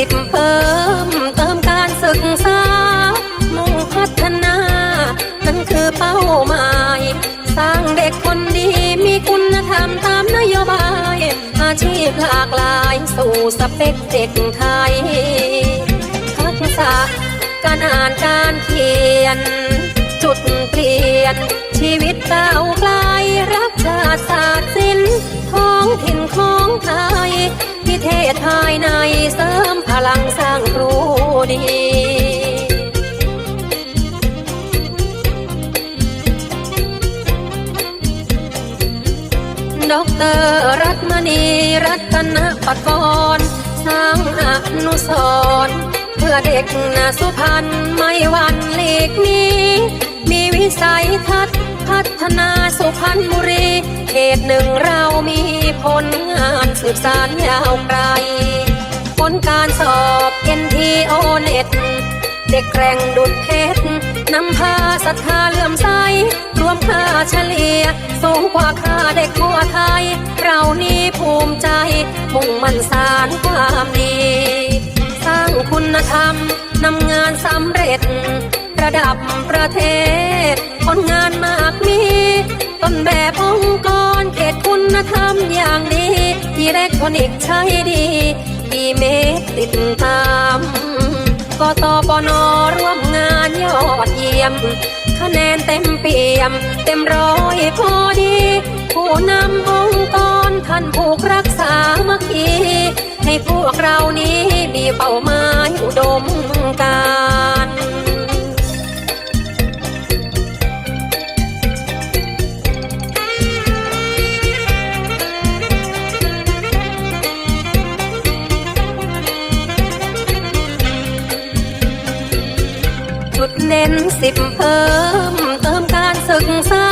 สิบเพิ่มเติมการศึกษา มุ่งพัฒนานั่นคือเป้าหมาย สร้างเด็กคนดีมีคุณธรรมตามนโยบาย อาชีพหลากหลายสู่สเปกเด็กไทยทักษะการอ่านการเขียน จุดเปลี่ยน ชีวิตเก้าไกลรักชาติศาสตร์สินป์ท้องถิ่นของไทยพิเทศภายในส ลังสร้างครูดีดอกเตอรรัตมณีรัตนปกรณ์สร้างอนุสรเพื่อเด็กนาสุพรรณไม่วันหลีกนี้ มีวิสัยทัศน์พัฒนาสุพรรณบุรี เขตหนึ่งเรามีผลงานสืบสารยาวไกล ลการสอบเอ็นทีโอเน็ตเด็กแกร่งดุดเพชรนำพาศรัทธาเลื่อมใส รวมค่าเฉลี่ย สูงกว่าค่าเด็กทั่วไทย เรานี่ภูมิใจ มุ่งมั่นสารความดี สร้างคุณธรรม นำงานสำเร็จ ระดับประเทศ ผลงานมากมีต้นแบบองค์กรเขตคุณธรรมอย่างดีอิเล็กทรอนิกส์ใช้ดี ติดตามกตปนร่วมงานยอดเยี่ยม คะแนนเต็มเปี่ยม เต็มร้อยพอดี ผู้นำองค์กรท่านผูกรักษามัคคีให้พวกเรานี้มีเป้าหมาย ดเน้นสิบเพิ่ม เติมการศึกษา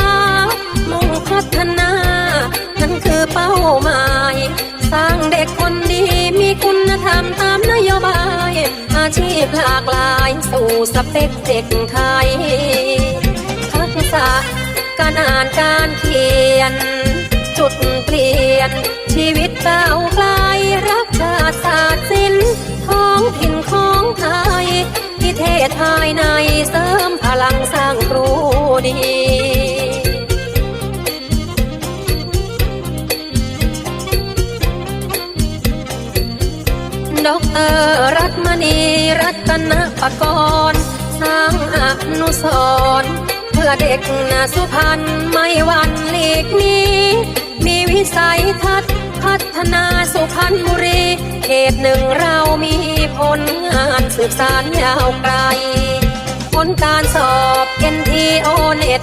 มุ่งพัฒนา นั่นคือเป้าหมาย สร้างเด็กคนดีมีคุณธรรมตามนโยบาย อาชีพหลากหลายสู่สเปคเด็กไทย ทักษะการอ่านการเขียน จุดเปลี่ยน ชีวิตก้าวไกลรักชาติศาสตร์ายในเสริมพลังสร้างครูดีดอกเตอรรัตมณีรัตนปกรณ์สร้างอนุสรเพื่อเด็กนาสุพรรณไม่วันหลีกหนี้ มีวิสัยทัศ พัฒนาสุพรรณบุรี เขตหนึ่งเรามีผลงานสืบสารยาวไกล ผลการสอบเอ็นทีโอเน็ต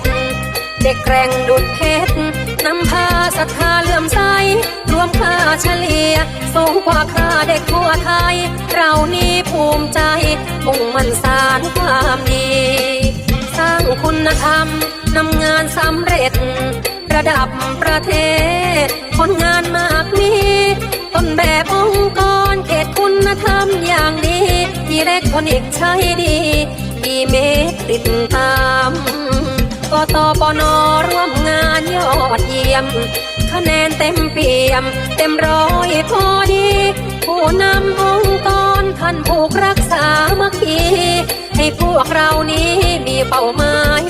เด็กแกร่งดุดเพชรนำพาศรัทธาเลื่อมใส รวมค่าเฉลี่ย สูงกว่าค่าเด็กทั่วไทย เรานี่ภูมิใจมุ่งมั่นสารความดี สร้างคุณธรรมนำงานสำเร็จ ระดับประเทศผลงานมากมีต้นแบบองค์กรเขตคุณธรรมอย่างดีอิเล็กทรอนิกส์ใช้ดีอีเมลติดตามกตปนร่วมงานยอดเยี่ยม คะแนนเต็มเปี่ยม เต็มร้อยพอดี ผู้นำองค์กรท่านผูกรักษามัคคีให้พวกเรานี้มีเป้าหมาย